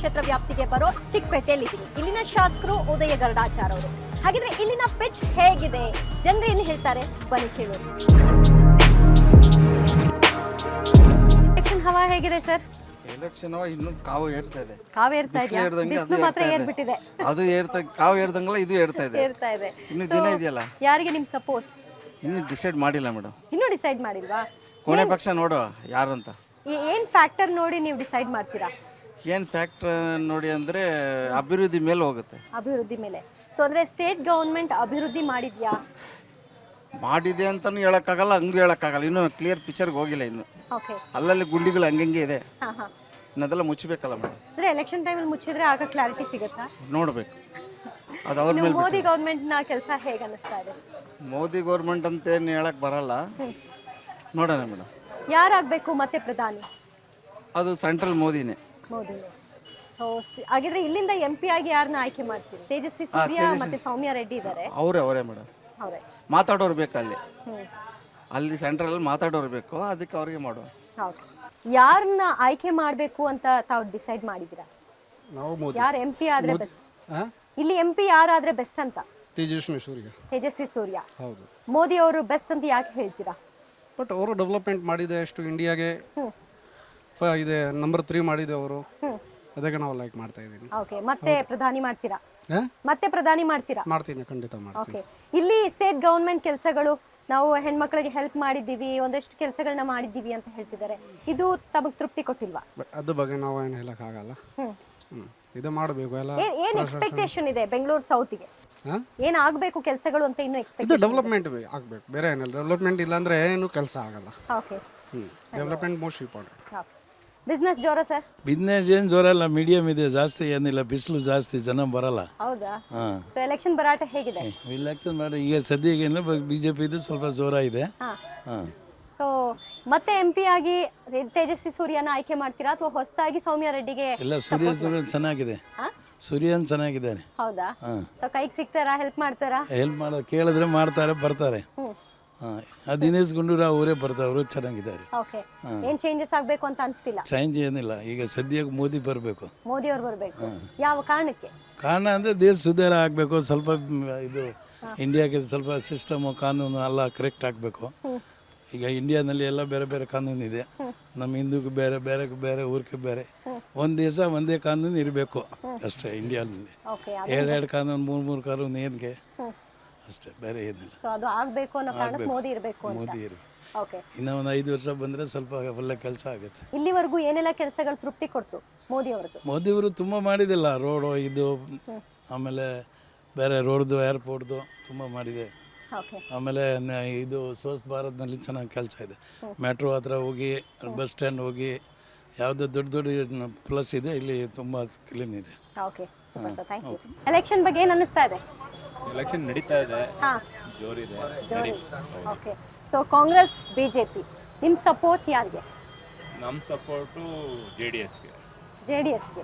ಕ್ಷೇತ್ರ ವ್ಯಾಪ್ತಿಗೆ ಬರೋ ಚಿಕ್ಕಪೇಟೆಯಲ್ಲಿ ಇಲ್ಲಿನ ಶಾಸಕರು ಉದಯ ಗರುಡಾಚಾರ್ ಅವರು. ಹಾಗಿದ್ರೆ ಇಲ್ಲಿನ ಪಿಚ್ ಹೇಗಿದೆ? ಜನರು ಏನು ಹೇಳ್ತಾರೆ? ಬನ್ನಿ ಕೇಳೋರು ಎಲೆಕ್ಷನ್ ಹವಾ ಹೇಗಿದೆ ಸರ್ ಎಲೆಕ್ಷನ್ ಇನ್ನು ಕಾವು ಏರ್ತಾ ಇದೆ. ಕಾವು ಏರ್ತಾ ಇದೆ ಇದೆಯಾ? ಏರ್ದಂಗೆ ಅದು ಬಿಸಿಲು ಮಾತ್ರ ಏರ್ಬಿಟ್ಟಿದೆ. ಅದು ಏರ್ತಾ ಕಾವು ಏರ್ದಂಗಲ್ಲ ಇದು ಏರ್ತಾ ಇದೆ. ಏರ್ತಾ ಇದೆ. ಇನ್ನು ದಿನ ಇದೆಯಲ್ಲ? ಯಾರಿಗೆ ನಿಮ್ ಸಪೋರ್ಟ್ ಇನ್ನು ಡಿಸೈಡ್ ಮಾಡಿಲ್ಲ ಮೇಡಮ್. ಇನ್ನು ಡಿಸೈಡ್ ಮಾಡಿಲ್ವಾ? ಕೊನೆ ಪಕ್ಷ ನೋಡುವ ಯಾರಂತ ಈ- ಏನ್ ಫ್ಯಾಕ್ಟರ್ ನೋಡಿ ನೀವು ಡಿಸೈಡ್ ಮಾಡ್ತೀರಾ? ಏನು ಫ್ಯಾಕ್ಟ್ರ್ ನೋಡಿ ಅಂದರೆ ಅಭಿವೃದ್ಧಿ ಮೇಲೆ ಹೋಗುತ್ತೆ. ಅಭಿವೃದ್ಧಿ ಮೇಲೆ. ಸೊ ಅಂದ್ರೆ ಸ್ಟೇಟ್ ಗೌರ್ಮೆಂಟ್ ಅಭಿವೃದ್ಧಿ ಮಾಡಿದ್ಯಾ? ಮಾಡಿದೆ ಅಂತಲೂ ಹೇಳೋಕ್ಕಾಗಲ್ಲ ಹಂಗೂ ಹೇಳೋಕ್ಕಾಗಲ್ಲ. ಇನ್ನೂ ಕ್ಲಿಯರ್ ಪಿಕ್ಚರ್ಗೆ ಹೋಗಿಲ್ಲ ಇನ್ನು. ಓಕೆ ಅಲ್ಲಲ್ಲಿ ಗುಂಡಿಗಳು ಹಂಗಂಗೆ ಇದೆ. ಹಾ ಹಾ. ಇನ್ನದೆಲ್ಲ ಮುಚ್ಚಬೇಕಲ್ಲ ಮೇಡಮ್. ಅಂದರೆ ಎಲೆಕ್ಷನ್ ಟೈಮಲ್ಲಿ ಮುಚ್ಚಿದ್ರೆ ಆಗ ಕ್ಲಾರಿಟಿ ಸಿಗುತ್ತಾ? ನೋಡಬೇಕು. ಅದು ಅವ್ರ ನೀವು ಮೇಲೆ ಮೋದಿ ಗವರ್ಮೆಂಟ್ನ ಕೆಲಸ ಹೇಗೆ ಅನಿಸ್ತಾ ಇದೆ? ಮೋದಿ ಗೌರ್ಮೆಂಟ್ ಅಂತ ಏನು ಹೇಳಕ್ಕೆ ಬರಲ್ಲ. ನೋಡೋಣ ಮೇಡಮ್. ಯಾರಾಗಬೇಕು ಮತ್ತೆ ಪ್ರಧಾನಿ? ಅದು ಸೆಂಟ್ರಲ್ ಮೋದಿನೇ. ಮೋದಿ ಸೊ ಹಾಗಿದ್ರೆ ಇಲ್ಲಿಂದ ಎಂ ಪಿ ಆಗಿ ಯಾರನ್ನ ಆಯ್ಕೆ ಮಾಡ್ತೀರಿ? ತೇಜಸ್ವಿ ಸೂರ್ಯ ಮತ್ತೆ ಸೌಮ್ಯ ರೆಡ್ಡಿ ಇದ್ದಾರೆ ಅವರೇ ಅವರೇ ಮೇಡಮ್. ಅವರೇ. ಮಾತಾಡೋರು ಬೇಕು ಅಲ್ಲಿ. ಅಲ್ಲಿ ಸೆಂಟ್ರಲ್ಲಿ ಮಾತಾಡೋರು ಬೇಕು ಅದಕ್ಕೆ ಅವ್ರಿಗೆ ಮಾಡುವ. ಹೌದು. ಯಾರನ್ನ ಆಯ್ಕೆ ಮಾಡಬೇಕು ಅಂತ ತಾವು ಡಿಸೈಡ್ ಮಾಡಿದ್ದೀರಾ? ನಾವು ಮೋದಿ. ಯಾರು ಎಂ ಪಿ ಆದ್ರೆ ಬೆಸ್ಟ್ ಹಾಂ ಇಲ್ಲಿ ಎಂ ಪಿ ಯಾರಾದ್ರೆ ಬೆಸ್ಟ್ ಅಂತ? ತೇಜಸ್ವಿ ಸೂರ್ಯ. ತೇಜಸ್ವಿ ಸೂರ್ಯ. ಹೌದು. ಮೋದಿ ಅವರು ಬೆಸ್ಟ್ ಅಂತ ಯಾಕೆ ಹೇಳ್ತೀರಾ? ಬಟ್ ಅವರು ಡೆವಲಪ್ಮೆಂಟ್ ಮಾಡಿದೆ ಅಷ್ಟು ಇಂಡಿಯಾಗೆ. ಫ ಇದೆ ನಂಬರ್ ತ್ರೀ ಮಾಡಿದೆ ಅವರು. ಅದಕ್ಕೆ ನಾವು ಲೈಕ್ ಮಾಡ್ತಾ ಇದ್ದೀನಿ. ಓಕೆ ಮತ್ತೆ ಪ್ರಧಾನಿ ಮಾಡ್ತೀರಾ? ಹಾಂ? ಮತ್ತೆ ಪ್ರಧಾನಿ ಮಾಡ್ತೀರಾ? ಮಾಡ್ತೀನಿ ಖಂಡಿತ ಮಾಡ್ತೀನಿ. ಓಕೆ ಇಲ್ಲಿ ಸ್ಟೇಟ್ ಗವರ್ಮೆಂಟ್ ಕೆಲಸಗಳು ನಾವು ಹೆಣ್ಮಕ್ಳಿಗೆ ಹೆಲ್ಪ್ ಮಾಡಿದ್ದೀವಿ ಒಂದಷ್ಟು ಕೆಲಸಗಳನ್ನ ಮಾಡಿದ್ದೀವಿ ಅಂತ ಹೇಳ್ತಿದ್ದಾರೆ. ಇದು ತಮಗೆ ತೃಪ್ತಿ ಕೊಟ್ಟಿಲ್ವಾ? ಅದು ಅದ್ರ ಬಗ್ಗೆ ನಾವು ಏನು ಹೇಳೋಕ್ಕಾಗಲ್ಲ ಹ್ಮ್. ಹ್ಞೂ ಇದು ಮಾಡಬೇಕು ಎಲ್ಲ ಏನ್ ಏನ್ ಎಕ್ಸ್ಪೆಕ್ಟೇಷನ್ ಇದೆ ಬೆಂಗಳೂರು ಸೌತ್ಗೆ ಗೆ? ಏನ್ ಆಗ್ಬೇಕು ಕೆಲಸಗಳು ಅಂತ ಇನ್ನು ಎಕ್ಸ್ಪೆಕ್ಟ್ ಇದು ಡೆವಲಪ್ಮೆಂಟ್ ಆಗಬೇಕು. ಬೇರೆ ಏನಿಲ್ಲ. ಡೆವಲಪ್ಮೆಂಟ್ ಇಲ್ಲಾಂದ್ರೆ ಏನು ಕೆಲಸ ಆಗಲ್ಲ. ಓಕೆ ಹ್ಞೂ ಡೆವಲಪ್ಮೆಂಟ್ ಮೋಸ್ಟ್ ಇಂಪಾರ್ಟೆಂಟ್ ಬಿಸ್ನೆಸ್ ಜೋರ ಸರ್ ಬಿಸ್ನೆಸ್ ಏನ್ ಜೋರ ಇಲ್ಲ ಮೀಡಿಯಮ್ ಇದೆ ಜಾಸ್ತಿ ಏನಿಲ್ಲ ಬಿಸಿಲು ಜಾಸ್ತಿ ಜನ ಬರಲ್ಲ. ಹೌದಾ? ಹಾಂ. ಸೊ ಎಲೆಕ್ಷನ್ ಬರಾಟ ಹೇಗಿದೆ? ಇಲೆಕ್ಷನ್ ಮಾಡಿ ಈಗ ಸದ್ಯಕ್ಕೆ ಏನಿಲ್ಲ ಬಿ ಜೆ ಪಿದು ಸ್ವಲ್ಪ ಜೋರ ಇದೆ. ಹಾ. ಹಾಂ. ಸೊ ಮತ್ತೆ ಎಂ ಪಿ ಆಗಿ ತೇಜಸ್ವಿ ಸೂರ್ಯನ ಆಯ್ಕೆ ಮಾಡ್ತೀರಾ ಅಥವಾ ಹೊಸದಾಗಿ ಸೌಮ್ಯ ರೆಡ್ಡಿಗೆ ಇಲ್ಲ ಸೂರ್ಯ ಸೂರ್ಯ ಚೆನ್ನಾಗಿದೆ. ಹಾ? ಸೂರ್ಯನ್ ಚೆನ್ನಾಗಿದ್ದಾನೆ ಹೌದಾ? ಸೊ ಕೈಗೆ ಸಿಗ್ತಾರಾ? ಹೆಲ್ಪ್ ಮಾಡ್ತಾರಾ? ಹೆಲ್ಪ್ ಮಾಡೋದು ಕೇಳಿದ್ರೆ ಮಾಡ್ತಾರೆ ಬರ್ತಾರೆ. ಹ್ಮ್. ಆ ದಿನೇಶ್ ಗುಂಡೂರಾವ್ ಅವರೇ ಬರ್ತಾರೆ ಅವರು ಚೆನ್ನಾಗಿದ್ದಾರೆ. ಓಕೆ ಏನ್ ಚೇಂಜಸ್ ಆಗ್ಬೇಕು ಅಂತ ಅನ್ಸ್ತಿಲ್ಲ? ಚೇಂಜ್ ಏನಿಲ್ಲ ಈಗ ಸದ್ಯಕ್ಕೆ ಮೋದಿ ಬರಬೇಕು. ಮೋದಿ ಅವ್ರು ಬರಬೇಕು. ಯಾವ ಕಾರಣಕ್ಕೆ? ಕಾರಣ ಅಂದರೆ ದೇಶ ಸುಧಾರ ಆಗಬೇಕು ಸ್ವಲ್ಪ ಇದು ಇಂಡಿಯಾಗೆ ಸ್ವಲ್ಪ ಸಿಸ್ಟಮು ಕಾನೂನು ಎಲ್ಲ ಕರೆಕ್ಟ್ ಆಗಬೇಕು. ಈಗ ಇಂಡಿಯಾದಲ್ಲಿ ಎಲ್ಲ ಬೇರೆ ಬೇರೆ ಕಾನೂನು ಇದೆ. ನಮ್ಮ ಹಿಂದೂಗೆ ಬೇರೆ ಬೇರೆ ಬೇರೆ ಊರಿಗೆ ಬೇರೆ. ಒಂದು ದೇಶ ಒಂದೇ ಕಾನೂನು ಇರಬೇಕು ಅಷ್ಟೇ ಇಂಡಿಯಾದಲ್ಲಿ ಓಕೆ ಎರಡೆರಡು ಕಾನೂನು ಮೂರು ಮೂರು ಕಾನೂನು ಏನಿಗೆ? ಅಷ್ಟೇ ಬೇರೆ ಏನಿಲ್ಲ. ಸೊ ಅದು ಆಗ್ಬೇಕು ಅನ್ನೋ ಕಾರಣಕ್ಕೆ ಮೋದಿ ಇರಬೇಕು ಅಂತ. ಮೋದಿ ಇರಬೇಕು. ಓಕೆ ಇನ್ನೂ ಒಂದು ಐದು ವರ್ಷ ಬಂದ್ರೆ ಸ್ವಲ್ಪ ಒಳ್ಳೆ ಕೆಲಸ ಆಗುತ್ತೆ. ಇಲ್ಲಿವರೆಗೂ ಏನೆಲ್ಲ ಕೆಲಸಗಳು ತೃಪ್ತಿ ಕೊಡ್ತು ಮೋದಿ ಅವರದ್ದು? ಮೋದಿಯವರು ತುಂಬ ಮಾಡಿದಿಲ್ಲ ರೋಡು ಇದು ಆಮೇಲೆ ಬೇರೆ ರೋಡ್ದು ಏರ್ಪೋರ್ಟ್ದು ತುಂಬ ಮಾಡಿದೆ. ಓಕೆ ಆಮೇಲೆ ನ- ಇದು ಸ್ವಸ್ಥ ಭಾರತ್ನಲ್ಲಿ ಚೆನ್ನಾಗಿ ಕೆಲಸ ಇದೆ. ಮೆಟ್ರೋ ಹತ್ರ ಹೋಗಿ ಬಸ್ ಸ್ಟ್ಯಾಂಡ್ ಹೋಗಿ ಯಾವುದೋ ದೊಡ್ಡ ದೊಡ್ಡ ಪ್ಲಸ್ ಇದೆ ಇಲ್ಲಿ ತುಂಬ ಕ್ಲೀನ್ ಇದೆ. Okay super sir thank you election ಬಗ್ಗೆ ಏನು ಅನ್ನಿಸ್ತಾ ಇದೆ? ಎಲೆಕ್ಷನ್ ನಡೀತಾ ಇದೆ. ಹಾ. ಜೋರಿದೆ. ಜೋರಿ. ಓಕೆ ಸೊ ಕಾಂಗ್ರೆಸ್ ಬಿಜೆಪಿ ನಿಮ್ಮ ಸಪೋರ್ಟ್ ಯಾರಿಗೆ? ನಮ್ಮ ಸಪೋರ್ಟು ಜೆ ಡಿ ಎಸ್ಗೆ ಜೆ ಡಿ ಎಸ್ಗೆ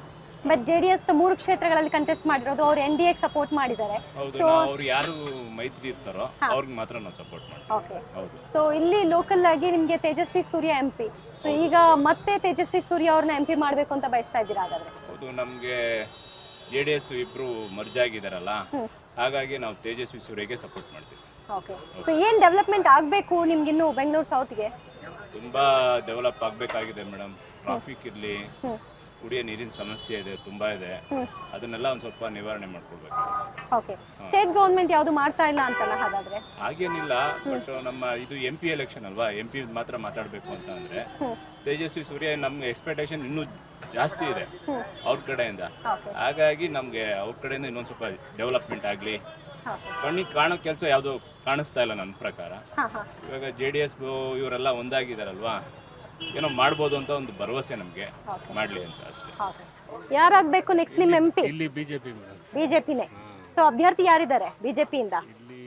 ಬಟ್ ಜೆ ಡಿ ಎಸ್ ಮೂರು ಕ್ಷೇತ್ರಗಳಲ್ಲಿ ಕಂಟೆಸ್ಟ್ ಮಾಡಿರೋದು ಅವ್ರು ಎನ್ ಡಿ ಎಗೆ ಸಪೋರ್ಟ್ ಮಾಡಿದ್ದಾರೆ. ಹೌದು ನಾವು ಅವ್ರು ಯಾರು ಮೈತ್ರಿ ಇರ್ತಾರೋ ಅವ್ರಿಗೆ ಮಾತ್ರ ನಾವು ಸಪೋರ್ಟ್ ಮಾಡ್ತೀವಿ. ಓಕೆ ಹೌದು. ಸೊ ಇಲ್ಲಿ ಲೋಕಲ್ ಆಗಿ ನಿಮಗೆ ತೇಜಸ್ವಿ ಸೂರ್ಯ ಎಂ ಪಿ ಈಗ ಮತ್ತೆ ತೇಜಸ್ವಿ ಸೂರ್ಯ ಅವ್ರನ್ನ ಎಂ ಪಿ ಮಾಡಬೇಕು ಅಂತ ಬಯಸ್ತಾ ಇದ್ದೀರಾ ಹಾಗಾದ್ರೆ? ಹೌದು ನಮಗೆ ಜೆ ಡಿ ಎಸ್ ಇಬ್ಬರು ಮರ್ಜ್ ಆಗಿದಾರಲ್ಲ ಹಾಗಾಗಿ ನಾವು ತೇಜಸ್ವಿ ಸೂರ್ಯಗೆ ಸಪೋರ್ಟ್ ಮಾಡ್ತೀವಿ. ಓಕೆ ಸೊ ಏನು ಡೆವಲಪ್ಮೆಂಟ್ ಆಗಬೇಕು ನಿಮ್ಗಿನ್ನು ಬೆಂಗಳೂರು ಸೌತ್ಗೆ ತುಂಬಾ ಡೆವಲಪ್ ಆಗಬೇಕಾಗಿದೆ ಮೇಡಮ್ ಟ್ರಾಫಿಕ್ ಇರಲಿ ಕುಡಿಯೋ ನೀರಿನ ಸಮಸ್ಯೆ ಇದೆ ತುಂಬಾ ಇದೆ. ಅದನ್ನೆಲ್ಲ ಒಂದ್ ಸ್ವಲ್ಪ ನಿವಾರಣೆ ಮಾಡ್ಕೊಳ್ಬೇಕು. ಓಕೆ. ಸ್ಟೇಟ್ ಗೌರ್ಮೆಂಟ್ ಯಾವುದು ಮಾಡ್ತಾ ಇಲ್ಲ ಅಂತಲ್ಲ ಹಾಗಾದ್ರೆ? ಹಾಗೇನಿಲ್ಲ ಬಟ್ ನಮ್ಮ ಇದು ಎಂ ಪಿ ಎಲೆಕ್ಷನ್ ಅಲ್ವಾ? ಎಂ ಪಿ ಮಾತ್ರ ಮಾತಾಡಬೇಕು ಅಂತ ಅಂದ್ರೆ ತೇಜಸ್ವಿ ಸೂರ್ಯ ನಮ್ಗೆ ಎಕ್ಸ್ಪೆಕ್ಟೇಷನ್ ಇನ್ನು ಜಾಸ್ತಿ ಇದೆ ಅವ್ರ ಕಡೆಯಿಂದ. ಹಾಗಾಗಿ ನಮ್ಗೆ ಅವ್ರ ಕಡೆಯಿಂದ ಇನ್ನೊಂದ್ ಸ್ವಲ್ಪ ಡೆವಲಪ್ಮೆಂಟ್ ಆಗ್ಲಿ. ಕಣ್ಣಿಗೆ ಕಾಣೋ ಕೆಲಸ ಯಾವುದು ಕಾಣಿಸ್ತಾ ಇಲ್ಲ ನನ್ನ ಪ್ರಕಾರ. ಇವಾಗ ಜೆ ಡಿ ಎಸ್ ಇವರೆಲ್ಲ ಒಂದಾಗಿದಾರಲ್ವಾ? ಏನೋ ಮಾಡ್ಬೋದು ಅಂತ ಒಂದು ಭರವಸೆ ನಮಗೆ ಮಾಡಲಿ ಅಂತ ಅಷ್ಟೇ. ಯಾರಾಗಬೇಕು ನೆಕ್ಸ್ಟ್ ನಿಮ್ಮ ಎಂ ಪಿ ಇಲ್ಲಿ ಬಿಜೆಪಿ ಮೇಡಮ್. ಬಿಜೆಪಿನೇ ಸೊ ಅಭ್ಯರ್ಥಿ ಯಾರಿದ್ದಾರೆ ಬಿಜೆಪಿಯಿಂದ ಇಲ್ಲಿ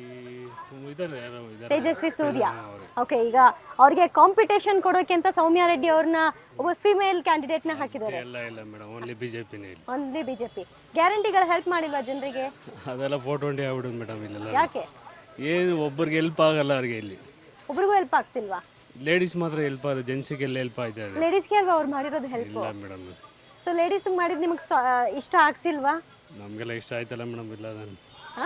ತುಂಬ ಇದ್ದಾರೆ ಯಾರೋ ಇದ್ದಾರೆ. ತೇಜಸ್ವಿ ಸೂರ್ಯ. ಓಕೆ ಈಗ ಅವ್ರಿಗೆ ಕಾಂಪಿಟೇಷನ್ ಕೊಡೋಕೆ ಅಂತ ಸೌಮ್ಯ ರೆಡ್ಡಿ ಅವ್ರನ್ನ ಒಬ್ಬ ಫಿಮೇಲ್ ಕ್ಯಾಂಡಿಡೇಟ್ನ ಹಾಕಿದ್ದಾರೆ. ಎಲ್ಲ ಇಲ್ಲ ಮೇಡಮ್ ಓನ್ಲಿ ಬಿಜೆಪಿನೇ ಇಲ್ಲಿ. ಓನ್ಲಿ ಬಿಜೆಪಿ ಗ್ಯಾರಂಟಿಗಳು ಹೆಲ್ಪ್ ಮಾಡಿಲ್ವಾ ಜನರಿಗೆ? ಅದೆಲ್ಲ ಫೋರ್ ಟ್ವೆಂಟಿ ಆಗ್ಬಿಡೋದು ಮೇಡಮ್ ಇಲ್ಲೆಲ್ಲ. ಯಾಕೆ? ಏನು ಒಬ್ಬರಿಗೆ ಹೆಲ್ಪ್ ಆಗಲ್ಲ ಅವ್ರಿಗೆ ಇಲ್ಲಿ. ಒಬ್ರಿಗೂ ಹೆಲ್ಪ್ ಆಗ್ತಿಲ್ವಾ? ಲೇಡೀಸ್ ಮಾತ್ರ ಹೆಲ್ಪ್ ಆದ ಜೆಂಟ್ಸಿಗೆಲ್ಲ ಹೆಲ್ಪ್ ಆಯ್ತಾ ಇದೆ. ಲೇಡೀಸ್ಗೆ ಅಲ್ವಾ ಅವ್ರು ಮಾಡಿರೋದು ಹೆಲ್ಪ್ ಇಲ್ಲ ಮೇಡಮ್ ಸೊ ಲೇಡೀಸ್ಗೆ ಮಾಡಿದ್ ನಿಮಗೆ ಇಷ್ಟ ಆಗ್ತಿಲ್ವಾ? ನಮಗೆಲ್ಲ ಇಷ್ಟ ಆಯ್ತಲ್ಲ ಮೇಡಮ್ ಇಲ್ಲ ನಾನು ಹಾ?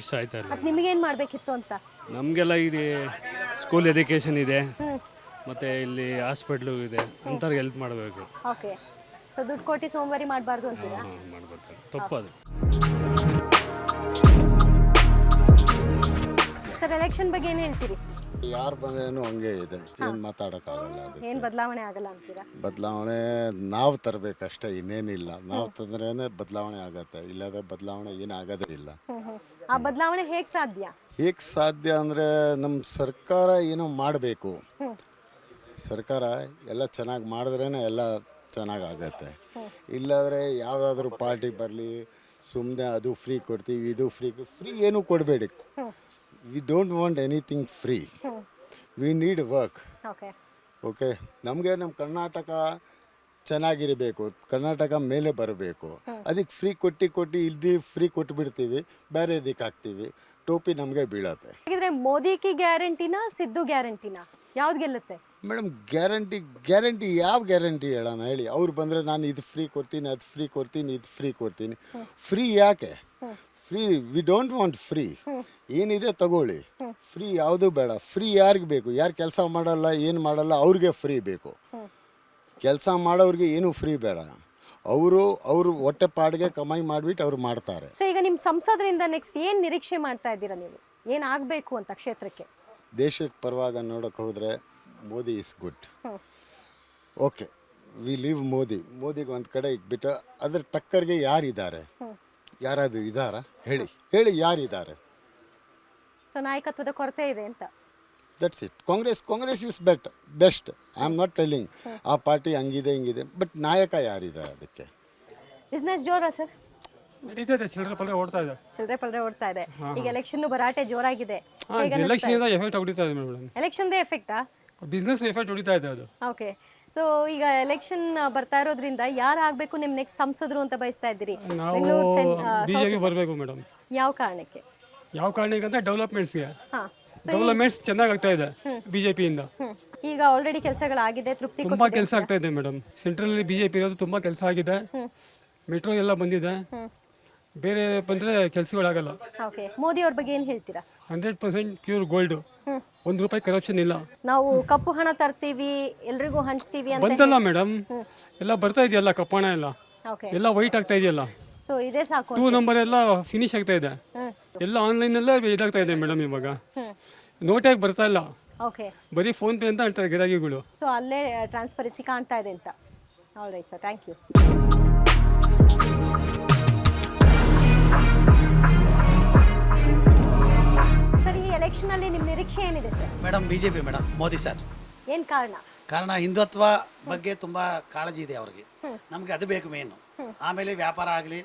ಇಷ್ಟ ಆಯ್ತಾ ಇಲ್ಲ. ಮತ್ತೆ ನಿಮಗೇನು ಮಾಡಬೇಕಿತ್ತು ಅಂತ? ನಮಗೆಲ್ಲ ಇಲ್ಲಿ ಸ್ಕೂಲ್ ಎಜುಕೇಷನ್ ಇದೆ. ಮತ್ತೆ ಇಲ್ಲಿ ಹಾಸ್ಪಿಟ್ಲು ಇದೆ. ಅಂಥವ್ರಿಗೆ ಹೆಲ್ಪ್ ಮಾಡಬೇಕು. ಓಕೆ. ಸೊ ದುಡ್ಡು ಕೊಟ್ಟು ಸೋಮವಾರಿ ಮಾಡಬಾರ್ದು ಅಂತೀರಾ? ಹಾಂ ಮಾಡ್ಬೇಕು ತಪ್ಪದು. ಸರ್ ಎಲೆಕ್ಷನ್ ಬಗ್ಗೆ ಏನು ಹೇಳ್ತೀರಿ? ಯಾರು ಬಂದ್ರೇನು ಹಂಗೆ ಇದೆ. ಏನು ಮಾತಾಡೋಕ್ಕಾಗಲ್ಲ ಅದು ಏನು ಬದಲಾವಣೆ ಆಗಲ್ಲ ಅಂತೀರಾ? ಬದಲಾವಣೆ ನಾವು ತರಬೇಕಷ್ಟೇ ಇನ್ನೇನಿಲ್ಲ. ನಾವು ತಂದ್ರೇನೆ ಬದಲಾವಣೆ ಆಗತ್ತೆ. ಇಲ್ಲಾಂದ್ರೆ ಬದಲಾವಣೆ ಏನು ಆಗೋದೇ ಇಲ್ಲ. ಹ್ಮ್ ಹ್ಮ್. ಆ ಬದಲಾವಣೆ ಹೇಗೆ ಸಾಧ್ಯ? ಹೇಗೆ ಸಾಧ್ಯ ಅಂದರೆ ನಮ್ಮ ಸರ್ಕಾರ ಏನೋ ಮಾಡಬೇಕು. ಸರ್ಕಾರ ಎಲ್ಲ ಚೆನ್ನಾಗಿ ಮಾಡಿದ್ರೇ ಎಲ್ಲ ಚೆನ್ನಾಗಿ ಆಗತ್ತೆ. ಇಲ್ಲಾಂದರೆ ಯಾವುದಾದ್ರೂ ಪಾರ್ಟಿ ಬರಲಿ ಸುಮ್ಮನೆ ಅದು ಫ್ರೀ ಕೊಡ್ತೀವಿ ಇದು ಫ್ರೀ ಫ್ರೀ ಏನೂ ಕೊಡಬೇಡಿ. We don't want anything free we need work okay okay ನಮಗೆ ನಮ್ಮ ಕರ್ನಾಟಕ ಚೆನ್ನಾಗಿರಬೇಕು. ಕರ್ನಾಟಕ ಮೇಲೆ ಬರಬೇಕು. ಅದಕ್ಕೆ ಫ್ರೀ ಕೊಟ್ಟು ಕೊಟ್ಟು ಇಲ್ದಿ ಫ್ರೀ ಕೊಟ್ಬಿಡ್ತೀವಿ. ಬೇರೆ ಇದಕ್ಕೆ ಹಾಕ್ತೀವಿ? ಟೋಪಿ ನಮಗೆ ಬೀಳತ್ತೆ. ಹಾಗಿದ್ರೆ ಮೋದಿ ಕಿ ಗ್ಯಾರಂಟಿನ ಸಿದ್ದು ಗ್ಯಾರಂಟಿನ? ಯಾವ್ದು ಗೆಲ್ಲುತ್ತೆ? ಮೇಡಮ್ ಗ್ಯಾರಂಟಿ ಗ್ಯಾರಂಟಿ ಯಾವ ಗ್ಯಾರಂಟಿ ಹೇಳೋಣ ಹೇಳಿ. ಅವ್ರು ಬಂದರೆ ನಾನು ಇದು ಫ್ರೀ ಕೊಡ್ತೀನಿ ಅದು ಫ್ರೀ ಕೊಡ್ತೀನಿ ಇದು ಫ್ರೀ ಕೊಡ್ತೀನಿ. ಫ್ರೀ ಯಾಕೆ? Free we don't want free ಏನಿದೆ ತಗೊಳ್ಳಿ. ಫ್ರೀ ಯಾವುದು ಬೇಡ. ಫ್ರೀ ಯಾರಿಗೆ ಬೇಕು? ಯಾರು ಕೆಲಸ ಮಾಡಲ್ಲ ಏನು ಮಾಡಲ್ಲ ಅವ್ರಿಗೆ ಫ್ರೀ ಬೇಕು. ಕೆಲಸ ಮಾಡೋರಿಗೆ ಏನು ಫ್ರೀ ಬೇಡ. ಅವರು ಅವರು ಹೊಟ್ಟೆ ಪಾಡಿಗೆ ಕಮಾಯಿ ಮಾಡಿಬಿಟ್ಟು ಅವ್ರು ಮಾಡ್ತಾರೆ. ಸೊ ಈಗ ನಿಮ್ಮ ಸಂಸದರಿಂದ ನೆಕ್ಸ್ಟ್ ಏನು ನಿರೀಕ್ಷೆ ಮಾಡ್ತಾ ಇದ್ದೀರಾ ನೀವು? ಏನಾಗಬೇಕು ಅಂತ ಕ್ಷೇತ್ರಕ್ಕೆ? ದೇಶಕ್ಕೆ ಪರವಾಗ ನೋಡೋಕೆ ಹೋದರೆ Modi is good okay we leave Modi. ಮೋದಿಗೆ ಒಂದು ಕಡೆ ಇಟ್ಬಿಟ್ಟು ಅದ್ರ ಟಕ್ಕರ್ಗೆ ಯಾರಿದ್ದಾರೆ? ಯಾರಾದರೂ ಇದಾರ? ಹೇಳಿ. ಹೇಳಿ ಯಾರಿದ್ದಾರೆ? ಸೊ ನಾಯಕತ್ವದ ಕೊರತೆ ಇದೆ ಅಂತ. That's it Congress Congress is bet best I am not telling ಆ ಪಾರ್ಟಿ ಹಂಗಿದೆ ಹಿಂಗಿದೆ. ಬಟ್ ನಾಯಕ ಯಾರಿದ್ದಾರೆ ಅದಕ್ಕೆ? ಬಿಸ್ನೆಸ್ ಜೋರಾ ಸರ್. ನಡೀತದೆ ಚಿಲ್ಲರೆ ಪಲ್ಲೆ ಓಡ್ತಾ ಇದೆ. ಚಿಲ್ಲರೆ ಪಲ್ಲರೆ ಓಡ್ತಾ ಇದೆ. ಈಗ ಎಲೆಕ್ಷನ್ ಭರಾಟೆ ಜೋರಾಗಿದೆ. ಎಲೆಕ್ಷನ್ ಇಂದ ಎಫೆಕ್ಟ್ ಹೊಡಿತಾ ಇದೆ ಮೇಡಮ್. ಎಲೆಕ್ಷನ್ದೇ ಎಫೆಕ್ಟಾ ಬಿಸ್ನೆಸ್ ಎಫೆಕ್ಟ್ ಹೊಡಿತಾ ಇದೆ ಅದು. ಓಕೆ ಸೊ ಈಗ ಎಲೆಕ್ಷನ್ ಬರ್ತಾ ಇರೋದ್ರಿಂದ ಯಾರು ಆಗ್ಬೇಕು ನಿಮ್ ನೆಕ್ಸ್ಟ್ ಸಂಸದರು ಅಂತ ಬಯಸ್ತಾ ಇದ್ದೀರಿ? ನಾವು ಬೆಂಗಳೂರು ಸೆನ್- ಆ, ಬಿ ಜೆ ಪಿ ಬರಬೇಕು ಮೇಡಮ್ ಯಾವ ಕಾರಣಕ್ಕೆ? ಯಾವ ಕಾರಣಕ್ಕೆ ಅಂತ ಡೆವಲಪ್ಮೆಂಟ್ಸ್ಗೆ ಹಾ. ಡೆವಲಪ್ಮೆಂಟ್ಸ್ ಚೆನ್ನಾಗಿ ಆಗ್ತಾ ಇದೆ ಬಿ ಜೆ ಪಿಯಿಂದ ಈಗ ಆಲ್ರೆಡಿ ಕೆಲಸಗಳಾಗಿದೆ ತೃಪ್ತಿ ತುಂಬಾ ಕೆಲಸ ಆಗ್ತಾ ಇದೆ ಮೇಡಮ್ ಸೆಂಟ್ರಲ್ ಅಲ್ಲಿ ಬಿಜೆಪಿ ಇರೋದು ತುಂಬಾ ಕೆಲಸ ಆಗಿದೆ. ಮೆಟ್ರೋ ಎಲ್ಲ ಬಂದಿದೆ. ಬೇರೆ ಬಂದ್ರೆ ಕೆಲಸಗಳಾಗಲ್ಲ ಓಕೆ ಮೋದಿ ಅವ್ರ ಬಗ್ಗೆ ಏನ್ ಹೇಳ್ತೀರಾ? ಹಂಡ್ರೆಡ್ ಪರ್ಸೆಂಟ್ ಪ್ಯೂರ್ ಗೋಲ್ಡು ಒಂದು ರೂಪಾಯಿ ಕರಪ್ಷನ್ ಇಲ್ಲ. ನಾವು ಕಪ್ಪು ಹಣ ತರ್ತೀವಿ ಎಲ್ರಿಗೂ ಹಂಚ್ತೀವಿ ಅಂತ ಬಂತಲ್ಲ ಮೇಡಮ್ ಎಲ್ಲ ಬರ್ತಾ ಇದೆಯಲ್ಲ ಕಪ್ಪಣ ಎಲ್ಲ? ಓಕೆ ಎಲ್ಲ ವೈಟ್ ಆಗ್ತಾ ಇದೆಯಲ್ಲ? ಸೊ ಇದೇ ಸಾಕು ಟೂ ನಂಬರ್ ಎಲ್ಲ ಫಿನಿಶ್ ಆಗ್ತಾ ಇದೆ. ಎಲ್ಲ ಆನ್ಲೈನಲ್ಲೇ ಇದಾಗ್ತಾ ಇದೆ ಮೇಡಮ್ ಇವಾಗ. ನೋಟಾಗಿ ಬರ್ತಾ ಇಲ್ಲ? ಓಕೆ ಬರೀ ಫೋನ್ ಪೇ ಅಂತ ಹೇಳ್ತಾರೆ ಗಿರಾಕಿಗಳು ಸೊ ಅಲ್ಲೇ ಟ್ರಾನ್ಸ್ಪರೆನ್ಸಿ ಕಾಣ್ತಾ ಇದೆ ಅಂತ. All right sir thank you election ಅಲ್ಲಿ ನಿಮ್ಮ ನಿರೀಕ್ಷೆ ಏನಿದೆ sir? Madam B J P madam Modi sir. ಏನ್ ಕಾರಣ? ಕಾರಣ ಹಿಂದುತ್ವ ಬಗ್ಗೆ ತುಂಬಾ ಕಾಳಜಿ ಇದೆ ಅವ್ರಿಗೆ. ನಮಗೆ ಅದು ಬೇಕು ಮೇನ್ ಆಮೇಲೆ ವ್ಯಾಪಾರ ಆಗಲಿ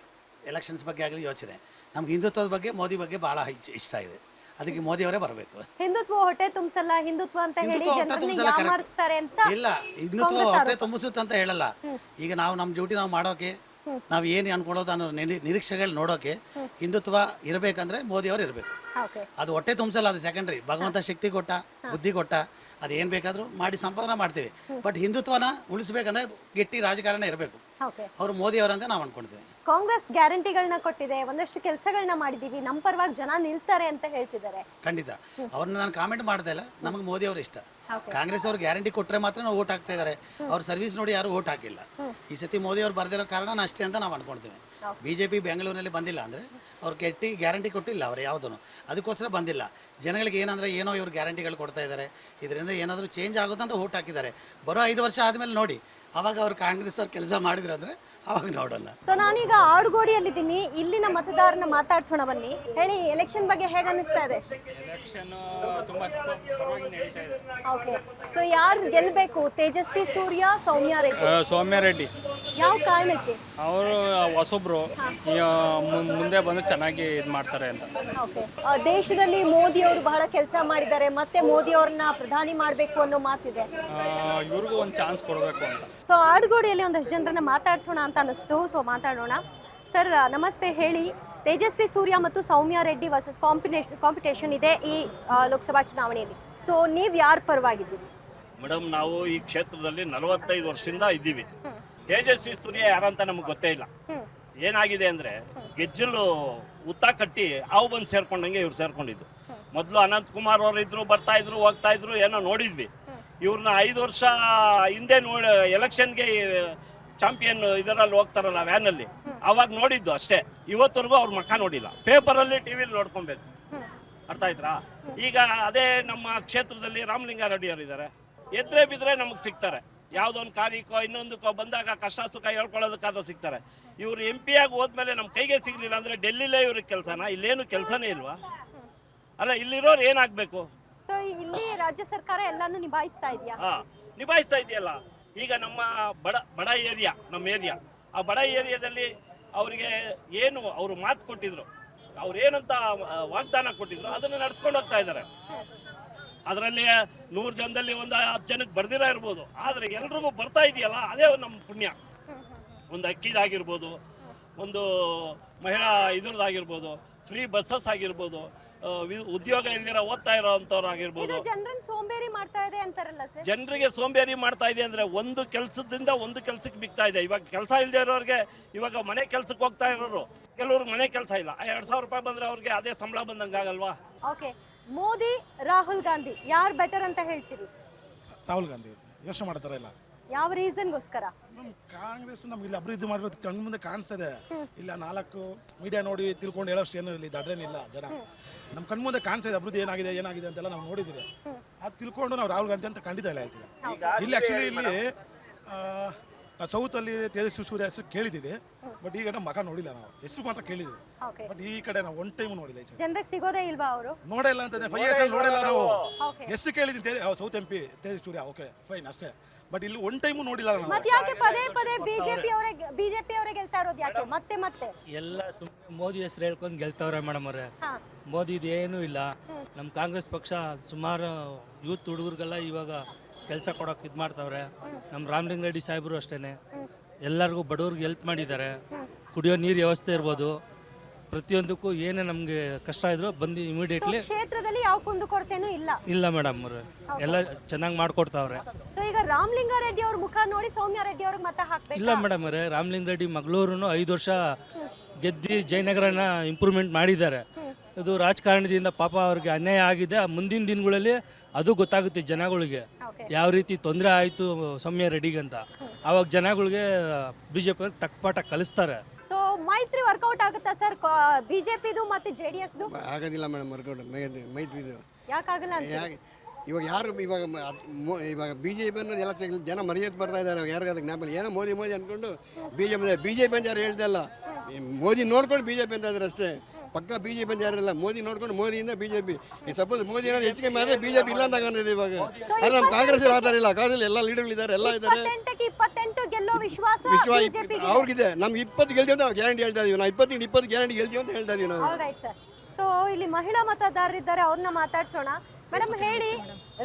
ಎಲೆಕ್ಷನ್ಸ್ ಬಗ್ಗೆ ಆಗಲಿ ಯೋಚನೆ. ನಮ್ಗೆ ಹಿಂದುತ್ವದ ಬಗ್ಗೆ ಮೋದಿ ಬಗ್ಗೆ ಬಹಳ ಇಷ್ಟ- ಇಷ್ಟ ಇದೆ. ಅದಕ್ಕೆ ಮೋದಿ ಅವರೇ ಬರಬೇಕು. ಹಿಂದುತ್ವ ಹೊಟ್ಟೆ ತುಂಬಿಸಲ್ಲ ಹಿಂದುತ್ವ ಅಂತ ಹೇಳಿ ಹಿಂದುತ್ವ ಹೊಟ್ಟೆ ಜನರನ್ನ ತುಂಬಿಸಲ್ಲ correct. ಯಾಮಾರಿಸ್ತಾರೆ ಅಂತ ಇಲ್ಲ ಹಿಂದುತ್ವ ಹೊಟ್ಟೆ ತುಂಬಿಸುತ್ತೆ ಅಂತ ಹೇಳಲ್ಲ. ಈಗ ನಾವು ನಮ್ಮ ಡ್ಯೂಟಿ ನಾವು ಮಾಡೋಕೆ ನಾವು ಏನು ಅನ್ಕೊಳ್ಳೋದು ಅನ್ನೋ ನಿರಿ- ನಿರೀಕ್ಷೆಗಳು ನೋಡೋಕೆ ಹಿಂದುತ್ವ ಇರಬೇಕಂದ್ರೆ ಮೋದಿ ಅವರು ಇರಬೇಕು. ಅದು ಹೊಟ್ಟೆ ತುಂಬಿಸಲ್ಲ ಅದು ಸೆಕೆಂಡ್ರಿ ಭಗವಂತ ಶಕ್ತಿ ಕೊಟ್ಟ ಬುದ್ಧಿ ಕೊಟ್ಟ ಅದು ಏನು ಬೇಕಾದರೂ ಮಾಡಿ ಸಂಪಾದನೆ ಮಾಡ್ತೀವಿ. ಬಟ್ ಹಿಂದುತ್ವನ ಉಳಿಸ್ಬೇಕಂದ್ರೆ ಗಟ್ಟಿ ರಾಜಕಾರಣ ಇರಬೇಕು. ಅವರು ಮೋದಿ ಅವರಂತ ನಾವು ಅನ್ಕೊಳ್ತೀವಿ ಕಾಂಗ್ರೆಸ್ ಗ್ಯಾರಂಟಿಗಳನ್ನ ಕೊಟ್ಟಿದೆ ಒಂದಷ್ಟು ಕೆಲಸಗಳನ್ನ ಮಾಡಿದೀವಿ ನಮ್ಮ ಪರವಾಗಿ ಜನ ನಿಲ್ತಾರೆ ಅಂತ ಹೇಳ್ತಿದ್ದಾರೆ. ಖಂಡಿತ. ಅವ್ರನ್ನ ನಾನು ಕಾಮೆಂಟ್ ಮಾಡ್ತಾ ಇಲ್ಲ ನಮಗೆ ಮೋದಿ ಅವರು ಇಷ್ಟ. ಕಾಂಗ್ರೆಸ್ ಅವ್ರು ಗ್ಯಾರಂಟಿ ಕೊಟ್ಟರೆ ಮಾತ್ರ ನಾವು ಓಟ್ ಹಾಕ್ತಾ ಇದ್ದಾರೆ ಅವ್ರ ಸರ್ವಿಸ್ ನೋಡಿ ಯಾರು ಓಟ್ ಹಾಕಿಲ್ಲ. ಈ ಸತಿ ಮೋದಿ ಅವರು ಬರ್ದಿರೋ ಕಾರಣ ಅಷ್ಟೇ ಅಂತ ನಾವು ಅನ್ಕೊಳ್ತೀವಿ ಬಿಜೆಪಿ ಬೆಂಗಳೂರಿನಲ್ಲಿ ಬಂದಿಲ್ಲ ಅಂದರೆ ಅವ್ರು ಕೆಟ್ಟಿ ಗ್ಯಾರಂಟಿ ಕೊಟ್ಟಿಲ್ಲ ಅವ್ರು ಯಾವುದೂ ಅದಕ್ಕೋಸ್ಕರ ಬಂದಿಲ್ಲ. ಜನಗಳಿಗೆ ಏನಂದರೆ ಏನೋ ಇವ್ರು ಗ್ಯಾರಂಟಿಗಳು ಕೊಡ್ತಾ ಇದ್ದಾರೆ. ಇದರಿಂದ ಏನಾದರೂ ಚೇಂಜ್ ಆಗುತ್ತೆ ಅಂತ ಓಟ್ ಹಾಕಿದ್ದಾರೆ. ಬರೋ ಐದು ವರ್ಷ ಆದಮೇಲೆ ನೋಡಿ. ಅವಾಗ ಅವ್ರು ಕಾಂಗ್ರೆಸ್ ಅವ್ರು ಕೆಲಸ ಮಾಡಿದ್ರು ಅಂದರೆ ಅವಾಗ ನೋಡೋಣ. ಸೊ ನಾನೀಗ ಆಡುಗೋಡಿಯಲ್ಲಿದ್ದೀನಿ. ಇಲ್ಲಿನ ಮತದಾರನ ಮಾತಾಡ್ಸೋಣ ಬನ್ನಿ. ಹೇಳಿ ಎಲೆಕ್ಷನ್ ಬಗ್ಗೆ ಹೇಗೆ ಅನ್ನಿಸ್ತಾ ಇದೆ? ಎಲೆಕ್ಷನ್ ತುಂಬಾ ಪರವಾಗಿ ನಡೀತಾ ಇದೆ. ಓಕೆ ಸೊ ಯಾರು ಗೆಲ್ಲಬೇಕು ತೇಜಸ್ವಿ ಸೂರ್ಯ ಸೌಮ್ಯ ರೆಡ್ಡಿ? ಆ, ಸೌಮ್ಯ ರೆಡ್ಡಿ. ಯಾವ ಕಾರಣಕ್ಕೆ? ಅವರು ಹೊಸೊಬ್ರು. ಈ, ಮು- ಮುಂದೆ ಬಂದು ಚೆನ್ನಾಗಿ ಇದು ಮಾಡ್ತಾರೆ ಅಂತ. ಓಕೆ. ದೇಶದಲ್ಲಿ ಮೋದಿ ಅವರು ಬಹಳ ಕೆಲಸ ಮಾಡಿದ್ದಾರೆ ಮತ್ತೆ ಮೋದಿ ಅವ್ರನ್ನ ಪ್ರಧಾನಿ ಮಾಡಬೇಕು ಅನ್ನೋ ಮಾತಿದೆ. ಆ, ಇವ್ರಿಗೂ ಒಂದು ಚಾನ್ಸ್ ಕೊಡಬೇಕು ಅಂತ. ಸೊ ಆಡುಗೋಡಿಯಲ್ಲಿ ಒಂದಷ್ಟು ಜನರನ್ನ ಮಾತಾಡ್ಸೋಣ ಅಂತ ಅನಿಸ್ತು ಸೊ ಮಾತಾಡೋಣ. ಸರ್ ನಮಸ್ತೆ ಹೇಳಿ. ತೇಜಸ್ವಿ ಸೂರ್ಯ ಮತ್ತು Soumya Reddy versus combination competition ಇದೆ ಈ ಆ, ಲೋಕಸಭಾ ಚುನಾವಣೆಯಲ್ಲಿ. ಸೊ ನೀವು ಯಾರ ಪರವಾಗಿದ್ದೀರಿ? ಮೇಡಮ್ ನಾವು ಈ ಕ್ಷೇತ್ರದಲ್ಲಿ ನಲವತ್ತೈದು ವರ್ಷದಿಂದ ಇದ್ದೀವಿ. ತೇಜಸ್ವಿ ಸೂರ್ಯ ಯಾರಂತ ನಮಗೆ ಗೊತ್ತೇ ಇಲ್ಲ. ಏನಾಗಿದೆ ಅಂದ್ರೆ ಗೆಜ್ಜಲು ಉತ್ತ ಕಟ್ಟಿ ಅವು ಬಂದು ಸೇರ್ಕೊಂಡಂಗೆ ಇವ್ರು ಸೇರ್ಕೊಂಡಿದ್ದು. ಮೊದಲು ಅನಂತ್ ಕುಮಾರ್ ಅವರು ಇದ್ರು, ಬರ್ತಾ ಇದ್ರು, ಹೋಗ್ತಾ ಇದ್ರು, ಏನೋ ನೋಡಿದ್ವಿ. ಇವ್ರನ್ನ ಐದು ವರ್ಷ ಹಿಂದೆ ನೋಡಿ ಎಲೆಕ್ಷನ್ಗೆ ಚಾಂಪಿಯನ್ ಇದರಲ್ಲಿ ಹೋಗ್ತಾರಲ್ಲ ವ್ಯಾನಲ್ಲಿ ಅವಾಗ ನೋಡಿದ್ದು ಅಷ್ಟೇ. ಇವತ್ತವರೆಗೂ ಅವ್ರ ಮಕ್ಕ ನೋಡಿಲ್ಲ. ಪೇಪರಲ್ಲಿ ಟಿವಿಲಿ ನೋಡ್ಕೊಬೇಕು. ಅರ್ಥ ಆಯ್ತಾ ಈಗ ಅದೇ ನಮ್ಮ ಕ್ಷೇತ್ರದಲ್ಲಿ ರಾಮಲಿಂಗಾರೆಡ್ಡಿ ಅವರು ಇದ್ದಾರೆ ಎದ್ರೆ ಬಿದ್ರೆ ನಮಗೆ ಸಿಗ್ತಾರೆ. ಯಾವುದೋ ಒಂದು ಕಾರ್ಯಕ್ಕೋ ಇನ್ನೊಂದಕ್ಕೋ ಬಂದಾಗ ಕಷ್ಟ ಸುಖ ಹೇಳ್ಕೊಳ್ಳೋದಕ್ಕಾದ್ರೂ ಸಿಗ್ತಾರೆ. ಇವ್ರು ಎಂ ಪಿ ಆಗಿ ಹೋದ್ಮೇಲೆ ನಮ್ಮ ಕೈಗೆ ಸಿಗ್ಲಿಲ್ಲ ಅಂದ್ರೆ ಡೆಲ್ಲಿಲೇ ಇವ್ರಿಗೆ ಕೆಲಸನ? ಇಲ್ಲೇನು ಕೆಲಸನೇ ಇಲ್ವಾ? ಅಲ್ಲ ಇಲ್ಲಿರೋರು ಏನಾಗಬೇಕು? ಸೊ ಇಲ್ಲಿ ರಾಜ್ಯ ಸರ್ಕಾರ ಎಲ್ಲಾನು ನಿಭಾಯಿಸ್ತಾ ಇದೆಯಾ? ಹಾಂ ನಿಭಾಯಿಸ್ತಾ ಇದೆಯಲ್ಲ. ಈಗ ನಮ್ಮ ಬಡ ಬಡ ಏರಿಯಾ ನಮ್ಮ ಏರಿಯಾ ಆ ಬಡ ಏರಿಯಾದಲ್ಲಿ ಅವರಿಗೆ ಏನು ಅವರು ಮಾತು ಕೊಟ್ಟಿದ್ರು. ಅವ್ರು ಏನಂತ ವಾಗ್ದಾನ ಕೊಟ್ಟಿದ್ರು ಅದನ್ನು ನಡ್ಸ್ಕೊಂಡು ಹೋಗ್ತಾ ಇದ್ದಾರೆ. ಅದರಲ್ಲಿ ನೂರು ಜನದಲ್ಲಿ ಒಂದು ಹತ್ತು ಜನಕ್ಕೆ ಬರ್ದಿರ ಇರ್ಬೋದು. ಆದರೆ ಎಲ್ರಿಗೂ ಬರ್ತಾ ಇದೆಯಲ್ಲ ಅದೇ ನಮ್ಮ ಪುಣ್ಯ. ಒಂದು ಅಕ್ಕಿದಾಗಿರ್ಬೋದು ಒಂದು ಮಹಿಳಾ ಇದ್ರದ್ದಾಗಿರ್ಬೋದು ಫ್ರೀ ಬಸ್ಸಸ್ ಆಗಿರ್ಬೋದು ಉದ್ಯೋಗ ಇಲ್ದಿರ ಓದ್ತಾ ಇರೋ ಅಂಥವ್ರು ಆಗಿರ್ಬೋದು ಇದು ಜನರನ್ನ ಸೋಂಬೇರಿ ಮಾಡ್ತಾ ಇದೆ ಅಂತಾರಲ್ಲ ಜನರಿಗೆ ಸೋಂಬೇರಿ ಮಾಡ್ತಾ ಇದೆ ಅಂದ್ರೆ ಒಂದು ಕೆಲಸದಿಂದ ಒಂದು ಕೆಲಸಕ್ಕೆ ಬಿಗ್ತಾ ಇದೆ. ಇವಾಗ ಕೆಲಸ ಇಲ್ಲದೆ ಇರೋರಿಗೆ ಇವಾಗ ಮನೆ ಕೆಲಸಕ್ಕೆ ಹೋಗ್ತಾ ಇರೋರು. ಕೆಲವ್ರಿಗೆ ಮನೆ ಕೆಲಸ ಇಲ್ಲ. ಎರಡ್ ಸಾವಿರ ರೂಪಾಯಿ ಬಂದ್ರೆ ಅವ್ರಿಗೆ ಅದೇ ಸಂಬಳ ಬಂದಂಗೆ ಆಗಲ್ವಾ ಓಕೆ ಮೋದಿ ರಾಹುಲ್ ಗಾಂಧಿ ಯಾರು ಬೆಟರ್ ಅಂತ ಹೇಳ್ತೀರಿ? ರಾಹುಲ್ ಗಾಂಧಿ ಯೋಚನೆ ಮಾಡ್ತಾರ ಇಲ್ಲ. ಯಾವ ರೀಸನ್ಗೋಸ್ಕರ ನಮ್ಮ ಕಾಂಗ್ರೆಸ್ ನಮ್ಗೆ ಇಲ್ಲಿ ಅಭಿವೃದ್ಧಿ ಮಾಡಿರೋದು ಕಣ್ಣು ಮುಂದೆ ಕಾಣಿಸ್ತದೆ. ಇಲ್ಲ ನಾಲ್ಕು ಮೀಡಿಯಾ ನೋಡಿ ತಿಳ್ಕೊಂಡು ಹೇಳೋಷ್ಟು ಏನು ಇಲ್ಲಿ ದಡ್ರೇನಿಲ್ಲ ಜನ. ನಮ್ಮ ಕಣ್ಣು ಮುಂದೆ ಕಾಣಿಸ್ತದೆ ಅಭಿವೃದ್ಧಿ ಏನಾಗಿದೆ ಏನಾಗಿದೆ ಅಂತೆಲ್ಲ ನಾವು ನೋಡಿದ್ದೀರಿ ಅದು ತಿಳ್ಕೊಂಡು ನಾವು ರಾಹುಲ್ ಗಾಂಧಿ ಅಂತ ಖಂಡಿತ ಹೇಳ್ತೀವಿ. ಇಲ್ಲಿ ಆ್ಯಕ್ಚುಲಿ ಇಲ್ಲಿ ಸೌತಲ್ಲಿ ತೇಜಸ್ವಿ ಸೂರ್ಯ ಹೆಸರು ಕೇಳಿದ್ದೀರಿ ಬಟ್ ಈಗ ನಮ್ಮ ಮಗ ನೋಡಿಲ್ಲ ನಾವು. ಹೆಸರು ಮಾತ್ರ ಕೇಳಿದ್ದೀವಿ ಓಕೆ ಬಟ್ ಈ ಕಡೆ ನಾವು ಒನ್ ಟೈಮ್ ನೋಡಿಲ್ಲ ಈ ಜನರಿಗೆ ಸಿಗೋದೇ ಇಲ್ವಾ ಅವರು? ನೋಡಿಲ್ಲ ಅಂತಂದ್ರೆ ಫೈವ್ ಇಯರ್ಸ್ ನೋಡಿಲ್ಲ ನಾವು. ಓಕೆ ಹೆಸರು ಕೇಳಿದ್ದೀನಿ south M P Tejasvi Surya. Okay fine ಅಷ್ಟೇ. ಬಟ್ ಇಲ್ಲಿ ಒನ್ ಟೈಮು ನೋಡಿಲ್ಲ ನಾವು. ಮತ್ತೆ ಯಾಕೆ ಪದೇ ಪದೇ ಬಿಜೆಪಿ ಅವರೇ ಬಿಜೆಪಿ ಅವರೇ ಗೆಲ್ತಾ ಇರೋದು ಯಾಕೆ? ಮತ್ತೆ ಮತ್ತೆ? ಎಲ್ಲ ಸುಮ್ಮನೆ ಮೋದಿ ಹೆಸರು ಹೇಳ್ಕೊಂಡು ಗೆಲ್ತವ್ರೆ ಮೇಡಮ್ ಅವರೇ. ಮೋದಿ ಮೋದಿದು ಏನೂ ಇಲ್ಲ. ನಮ್ಮ ಕಾಂಗ್ರೆಸ್ ಪಕ್ಷ ಸುಮಾರು ಯೂತ್ ಹುಡುಗರಿಗೆಲ್ಲ ಇವಾಗ ಕೆಲಸ ಕೊಡೋಕೆ ಇದು ಮಾಡ್ತಾವ್ರೆ. ನಮ್ಮ ರಾಮಲಿಂಗ ರೆಡ್ಡಿ ಸಾಹೇಬರು ಅಷ್ಟೇ ಎಲ್ಲರಿಗೂ ಬಡವ್ರಿಗೆ ಹೆಲ್ಪ್ ಮಾಡಿದ್ದಾರೆ. ಕುಡಿಯೋ ನೀರು ವ್ಯವಸ್ಥೆ ಇರ್ಬೋದು. ಪ್ರತಿಯೊಂದಕ್ಕೂ ಏನೇ ನಮಗೆ ಕಷ್ಟ ಇದ್ರು ಬಂದು ಇಮಿಡಿಯೇಟ್ಲಿ ಕ್ಷೇತ್ರದಲ್ಲಿ ಯಾವ ಕುಂದು ಕೊರತೆನೂ ಇಲ್ಲ. ಇಲ್ಲ ಮೇಡಮ್ ಅವ್ರೆ. ಎಲ್ಲ ಚೆನ್ನಾಗಿ ಮಾಡ್ಕೊಡ್ತಾವ್ರೆ. ಸೊ ಈಗ ರಾಮಲಿಂಗ ರೆಡ್ಡಿ ಅವ್ರ ಮುಖ ನೋಡಿ ಸೌಮ್ಯ ರೆಡ್ಡಿ ಅವ್ರಿಗೆ ಮತ ಇಲ್ಲ ಹಾಕ್ಬೇಕು ಮೇಡಮ್ ಅವರೇ. ರಾಮಲಿಂಗ ರೆಡ್ಡಿ ಮಗಳೂರು ಐದು ವರ್ಷ ಗೆದ್ದಿ ಜಯನಗರನ ಇಂಪ್ರೂವ್ಮೆಂಟ್ ಮಾಡಿದ್ದಾರೆ. ಇದು ರಾಜಕಾರಣದಿಂದ ಪಾಪ ಅವ್ರಿಗೆ ಅನ್ಯಾಯ ಆಗಿದೆ. ಮುಂದಿನ ದಿನಗಳಲ್ಲಿ ಅದು ಗೊತ್ತಾಗುತ್ತೆ ಜನಗಳಿಗೆ. ಯಾವ ರೀತಿ ತೊಂದರೆ ಆಯಿತು ಸೌಮ್ಯ ರೆಡ್ಡಿಗೆ ಅಂತ. ಆವಾಗ ಜನಗಳಿಗೆ ಬಿ ಜೆ ಪಿ ತಕ್ಕಪಾಠ ಕಲಿಸ್ತಾರೆ. ಸೊ ಮೈತ್ರಿ ವರ್ಕೌಟ್ ಆಗುತ್ತಾ ಸರ್ ಬಿಜೆಪಿದು ಮತ್ತು ಜೆ ಡಿ ಎಸ್ದು? ಆಗೋದಿಲ್ಲ ಮೇಡಮ್ ವರ್ಕೌಟ್ ಮೈತ್ರಿದು. ಯಾಕಾಗಲ್ಲ ಅಂತ? ಇವಾಗ ಯಾರು ಇವಾಗ ಇವಾಗ ಬಿ ಜೆ ಪಿ ಅನ್ನೋದು ಎಲ್ಲ ಜನ ಮರ್ಯಾದೆ ಬರ್ತಾ ಇದ್ದಾರೆ ಯಾರಿಗೂ ಅದಕ್ಕೆ ಜ್ಞಾಪಕ ಏನೋ ಮೋದಿ ಮೋದಿ ಅಂದ್ಕೊಂಡು B J P B J P ಅಂತ ಯಾರು ಹೇಳ್ತಾ ಇಲ್ಲ. ಮೋದಿ ನೋಡ್ಕೊಂಡು ಬಿ ಜೆ ಪಿ ಅಂತ ಇದ್ದಾರೆ ಅಷ್ಟೇ. ಪಕ್ಕ ಬಿ ಜೆ ಪಿ ಯಾರಿಲ್ಲ? ಮೋದಿ ನೋಡ್ಕೊಂಡು ಮೋದಿಯಿಂದ ಬಿ ಜೆ ಪಿ ಈ ಸಪೋಸ್ ಮೋದಿ ಏನಾದ್ರು ಹೆಚ್ಚಿಗೆ ಮಾಡಿದ್ರೆ ಬಿ ಜೆ ಪಿ ಇಲ್ಲ ಅಂತ ಕಾಣ್ತಿದೆ ಇವಾಗ. ಆದ್ರೆ ನಮ್ಮ ಕಾಂಗ್ರೆಸ್ ಆ ಥರ ಇಲ್ಲ. ಕಾಂಗ್ರೆಸ್ ಎಲ್ಲ ಲೀಡರ್ಗಳಿದ್ದಾರೆ ಎಲ್ಲ ಇದ್ದಾರೆ. ಇಪ್ಪತ್ತೆಂಟು ಗೆಲ್ಲೋ ವಿಶ್ವಾಸ ಅವ್ರಿಗಿದೆ. ನಮ್ಗೆ ಇಪ್ಪತ್ತು ಗೆಲ್ತೀವಿ ಅಂತ ಗ್ಯಾರಂಟಿ ಹೇಳ್ತಾ ಇದೀವಿ. ನಾವು ಇಪ್ಪತ್ತಿಂದ ಇಪ್ಪತ್ತು ಗ್ಯಾರಂಟಿ ಗೆಲ್ತೀವಿ ಅಂತ ಹೇಳ್ತಾ ಇದೀವಿ ನಾವು. ಸೊ ಇಲ್ಲಿ ಮಹಿಳಾ ಮತದಾರರಿದ್ದಾರೆ ಅವ್ರನ್ನ ಮಾತಾಡ್ಸೋಣ. ಮೇಡಮ್ ಹೇಳಿ.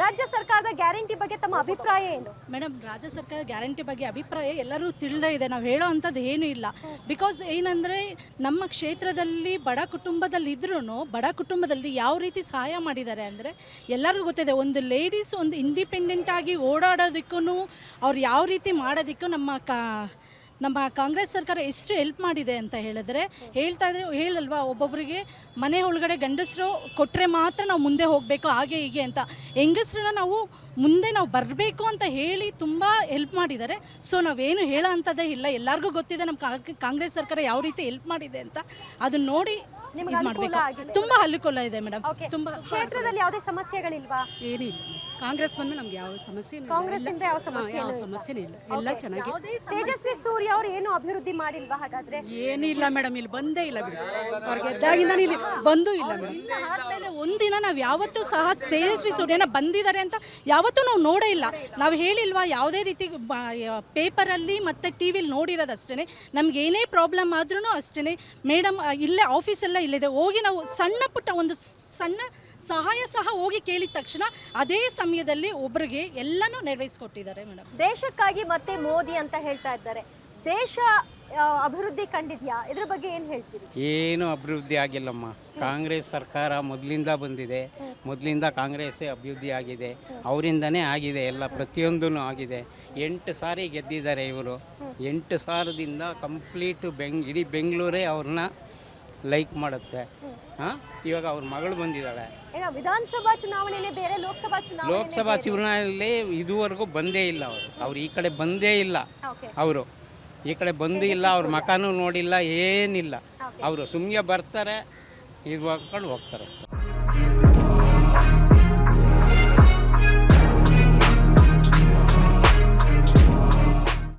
ರಾಜ್ಯ ಸರ್ಕಾರದ ಗ್ಯಾರಂಟಿ ಬಗ್ಗೆ ತಮ್ಮ ಅಭಿಪ್ರಾಯ ಏನು? ಮೇಡಮ್, ರಾಜ್ಯ ಸರ್ಕಾರ ಗ್ಯಾರಂಟಿ ಬಗ್ಗೆ ಅಭಿಪ್ರಾಯ ಎಲ್ಲರೂ ತಿಳಿದೇ ಇದೆ. ನಾವು ಹೇಳೋ ಅಂಥದ್ದು ಏನೂ ಇಲ್ಲ. ಬಿಕಾಸ್ ಏನಂದರೆ, ನಮ್ಮ ಕ್ಷೇತ್ರದಲ್ಲಿ ಬಡ ಕುಟುಂಬದಲ್ಲಿ ಇದ್ರೂ ಬಡ ಕುಟುಂಬದಲ್ಲಿ ಯಾವ ರೀತಿ ಸಹಾಯ ಮಾಡಿದ್ದಾರೆ ಅಂದರೆ, ಎಲ್ಲರಿಗೂ ಗೊತ್ತಿದೆ. ಒಂದು ಲೇಡೀಸ್ ಒಂದು ಇಂಡಿಪೆಂಡೆಂಟಾಗಿ ಓಡಾಡೋದಕ್ಕೂ ಅವ್ರು ಯಾವ ರೀತಿ ಮಾಡೋದಕ್ಕೂ ನಮ್ಮ ಕಾ ನಮ್ಮ ಕಾಂಗ್ರೆಸ್ ಸರ್ಕಾರ ಎಷ್ಟು ಹೆಲ್ಪ್ ಮಾಡಿದೆ ಅಂತ ಹೇಳಿದ್ರೆ, ಹೇಳ್ತಾ ಇದ್ರೆ ಹೇಳಲ್ವಾ ಒಬ್ಬೊಬ್ಬರಿಗೆ ಮನೆ ಒಳಗಡೆ ಗಂಡಸರು ಕೊಟ್ಟರೆ ಮಾತ್ರ ನಾವು ಮುಂದೆ ಹೋಗಬೇಕು, ಹಾಗೆ ಹೀಗೆ ಅಂತ. ಹೆಂಗಸ್ರನ್ನ ನಾವು ಮುಂದೆ ನಾವು ಬರಬೇಕು ಅಂತ ಹೇಳಿ ತುಂಬ ಹೆಲ್ಪ್ ಮಾಡಿದ್ದಾರೆ. ಸೊ ನಾವೇನು ಹೇಳೋ ಅಂಥದ್ದೇ ಇಲ್ಲ. ಎಲ್ಲರಿಗೂ ಗೊತ್ತಿದೆ ನಮ್ಮ ಕಾಂಗ್ರೆಸ್ ಸರ್ಕಾರ ಯಾವ ರೀತಿ ಹೆಲ್ಪ್ ಮಾಡಿದೆ ಅಂತ. ಅದನ್ನ ನೋಡಿ ನಿಮ್ಗೆ ಇದು ಅನುಕೂಲ ಮಾಡಬೇಕು. ಆಗಿದೆ. ತುಂಬ ಅನುಕೂಲ ಇದೆ ಮೇಡಮ್. ತುಂಬಾ ತುಂಬ ಕ್ಷೇತ್ರದಲ್ಲಿ ಯಾವುದೇ ಸಮಸ್ಯೆಗಳಿಲ್ವಾ? ಏನಿಲ್ಲ. ಕಾಂಗ್ರೆಸ್ ಬಂದ್ಮೇಲೆ ನಮ್ಗೆ ಯಾವ ಸಮಸ್ಯೆ ಕಾಂಗ್ರೆಸ್ ಇಂದ ಯಾವ ಸಮಸ್ಯೆ ಯಾವ ಸಮಸ್ಯೆನೇ ಇಲ್ಲ. ಎಲ್ಲ ಚೆನ್ನಾಗಿ ತೇಜಸ್ವಿ ಸೂರ್ಯ ಅವ್ರು ಏನು ಅಭಿವೃದ್ಧಿ ಮಾಡಿಲ್ವಾ ಹಾಗಾದ್ರೆ? ಏನಿಲ್ಲ ಮೇಡಮ್. ಇಲ್ಲಿ ಬಂದೇ ಇಲ್ಲ ಬಿಡಿ. ಅವ್ರಿಗೆ ಎದ್ದಾಗಿಂದ ಇಲ್ಲಿ ಬಂದೂ ಇಲ್ಲ ಮೇಡಮ್. ಆದ್ಮೇಲೆ ಒಂದಿನ ನಾವು ಯಾವತ್ತೂ ಸಹ ತೇಜಸ್ವಿ ಸೂರ್ಯನ ಬಂದಿದ್ದಾರೆ ಅಂತ ಯಾವತ್ತೂ ನಾವು ನೋಡೇ ಇಲ್ಲ. ನಾವು ಹೇಳಿಲ್ವಾ ಯಾವುದೇ ರೀತಿ ಪೇಪರಲ್ಲಿ ಮತ್ತು ಟಿ ವಿಲಿ ಅಷ್ಟೇನೆ. ನಮ್ಗೆ ಏನೇ ಪ್ರಾಬ್ಲಮ್ ಆದ್ರೂ ಅಷ್ಟೇ ಮೇಡಮ್ ಇಲ್ಲೇ ಆಫೀಸೆಲ್ಲ ಇಲ್ಲಿದೆ ಹೋಗಿ ನಾವು ಸಣ್ಣ ಪುಟ್ಟ ಒಂದು ಸಣ್ಣ ಸಹಾಯ ಸಹ ಹೋಗಿ ಕೇಳಿದ ತಕ್ಷಣ ಅದೇ ಸಮಯದಲ್ಲಿ ಒಬ್ಬರಿಗೆ ಎಲ್ಲನೂ ನೆರವೇರಿಸಿಕೊಟ್ಟಿದ್ದಾರೆ ಮೇಡಮ್. ದೇಶಕ್ಕಾಗಿ ಮತ್ತೆ ಮೋದಿ ಅಂತ ಹೇಳ್ತಾ ಇದ್ದಾರೆ. ದೇಶ ಅಭಿವೃದ್ಧಿ ಕಂಡಿದ್ಯಾ? ಇದ್ರ ಬಗ್ಗೆ ಏನು ಹೇಳ್ತೀರಿ? ಏನು ಅಭಿವೃದ್ಧಿ ಆಗಿಲ್ಲಮ್ಮ. ಕಾಂಗ್ರೆಸ್ ಸರ್ಕಾರ ಮೊದಲಿಂದ ಬಂದಿದೆ. ಮೊದಲಿಂದ ಕಾಂಗ್ರೆಸ್ಸೇ ಅಭಿವೃದ್ಧಿ ಆಗಿದೆ. ಅವರಿಂದನೇ ಆಗಿದೆ ಎಲ್ಲ ಪ್ರತಿಯೊಂದೂ ಆಗಿದೆ. ಎಂಟು ಸಾರಿ ಗೆದ್ದಿದ್ದಾರೆ ಇವರು. ಎಂಟು ಸಾವಿರದಿಂದ ಕಂಪ್ಲೀಟು ಬೆಂಗ್ ಇಡೀ ಬೆಂಗಳೂರೇ ಅವ್ರನ್ನ ಲೈಕ್ ಮಾಡುತ್ತೆ. ಹಾಂ? ಇವಾಗ ಅವ್ರ ಮಗಳು ಬಂದಿದ್ದಾಳೆ. ಈಗ ವಿಧಾನಸಭಾ ಚುನಾವಣೆ ಬೇರೆ ಲೋಕಸಭಾ ಚುನಾವಣೆ ಲೋಕಸಭಾ ಚುನಾವಣೆಯಲ್ಲಿ ಇದುವರೆಗೂ ಬಂದೇ ಇಲ್ಲ ಅವರು. ಅವ್ರು ಈ ಕಡೆ ಬಂದೇ ಇಲ್ಲ ಓಕೆ ಅವರು. ಈ ಕಡೆ ಬಂದು ಇಲ್ಲ ಅವ್ರ ಮಕಾನೂ ನೋಡಿಲ್ಲ ಏನಿಲ್ಲ. ಅವರು ಸುಮ್ಮನೆ ಬರ್ತಾರೆ ಇದು ಹಾಕ್ಕೊಂಡು ಹೋಗ್ತಾರೆ. ಅಷ್ಟೇ